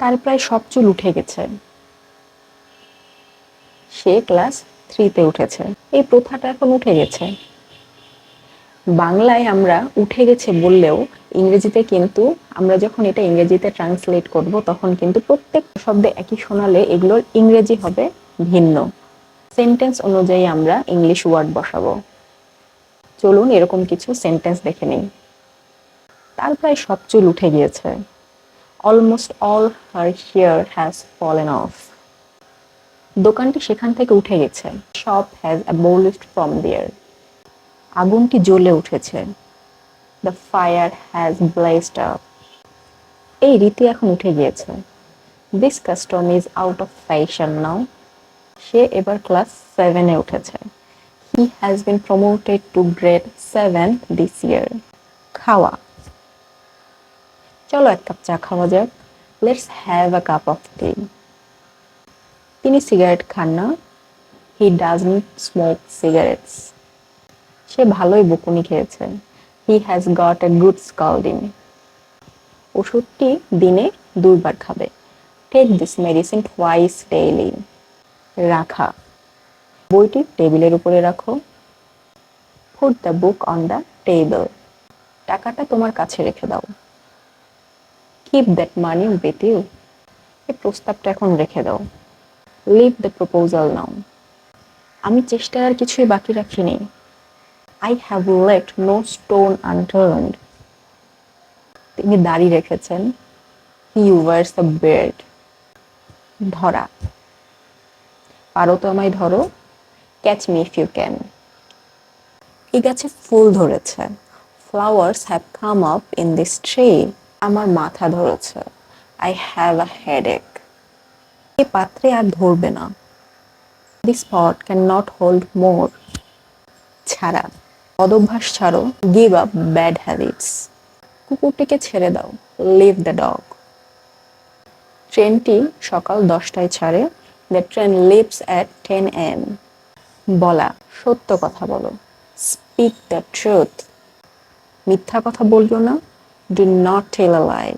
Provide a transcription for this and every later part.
তার প্রায় সব চুল উঠে গেছে। সে ক্লাস থ্রিতে উঠেছে। এই প্রথাটা এখন উঠে গেছে। বাংলায় আমরা উঠে গেছে বললেও ইংরেজিতে কিন্তু আমরা যখন এটা ইংরেজিতে ট্রান্সলেট করব, তখন কিন্তু প্রত্যেক শব্দে একই শোনালে এগুলোর ইংরেজি হবে ভিন্ন। সেন্টেন্স অনুযায়ী আমরা ইংলিশ ওয়ার্ড বসাবো। চলুন এরকম কিছু সেন্টেন্স দেখে নিই। তার প্রায় সব চুল উঠে গিয়েছে। Almost all her hair has fallen off দোকানটি সেখান থেকে উঠে গেছে। Shop has abolished from there আগুনটি জ্বলে উঠেছে। The fire has blessed up এই রীতি এখন উঠে গিয়েছে। This custom is out of fashion now সে এবার ক্লাস সেভেনে উঠেছে। He has been promoted to grade seven this year খাওয়া। চলো এক কাপ চা খাওয়া যাক। Let's have a cup of tea তিনি সিগারেট খান না। হি ডাজন্ট স্মোক সিগারেটস সে ভালোই বকুনি খেয়েছে। He has got a good scalding ওষুধটি দিনে দুইবার খাবে। Take this medicine twice daily রাখা। বইটি টেবিলের উপরে রাখো। Put the book on the table টাকাটা তোমার কাছে রেখে দাও। Keep that money with you এই প্রস্তাবটা এখন রেখে দাও। লিভ দ্য প্রপোজাল নাও আমি চেষ্টায় আর কিছুই বাকি রাখিনি। I have let no stone unturned তিনি দাড়ি রেখেছেন। হি ওয়ার্স দ্য বেড ধরা। পারো তো আমায় ধরো। Catch me if you can এই গাছে ফুল ধরেছে। Flowers have come up in this tree আমার মাথা ধরেছে। আই হ্যাভ আ হেডেক এই পাত্রে আর ধরবে না। This pot can not hold more ছাড়া। অদভ্যাস ছাড়ো। গিভ আপ ব্যাড হ্যাবিটস কুকুরটিকে ছেড়ে দাও। লিভ দ্য ডগ ট্রেনটি সকাল দশটায় ছাড়ে। The train leaves at ten AM বলা, সত্য কথা বলো। স্পিক দ্য ট্রুথ মিথ্যা কথা বলব না। Do not tell a lie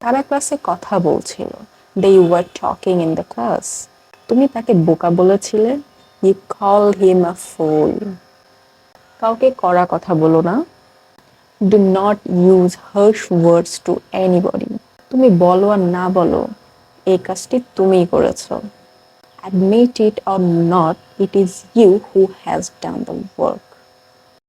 তারা ক্লাসে কথা বলছিল। They you are talking in the class তুমি তাকে বোকা বলেছিলে? ইউ কল হিম আ ফুল কাউকে করা কথা বলো না। Do not use harsh words to anybody তুমি বলো আর না বলো, এই কাজটি তুমিই করেছ। Admit it or not it is you who has done the work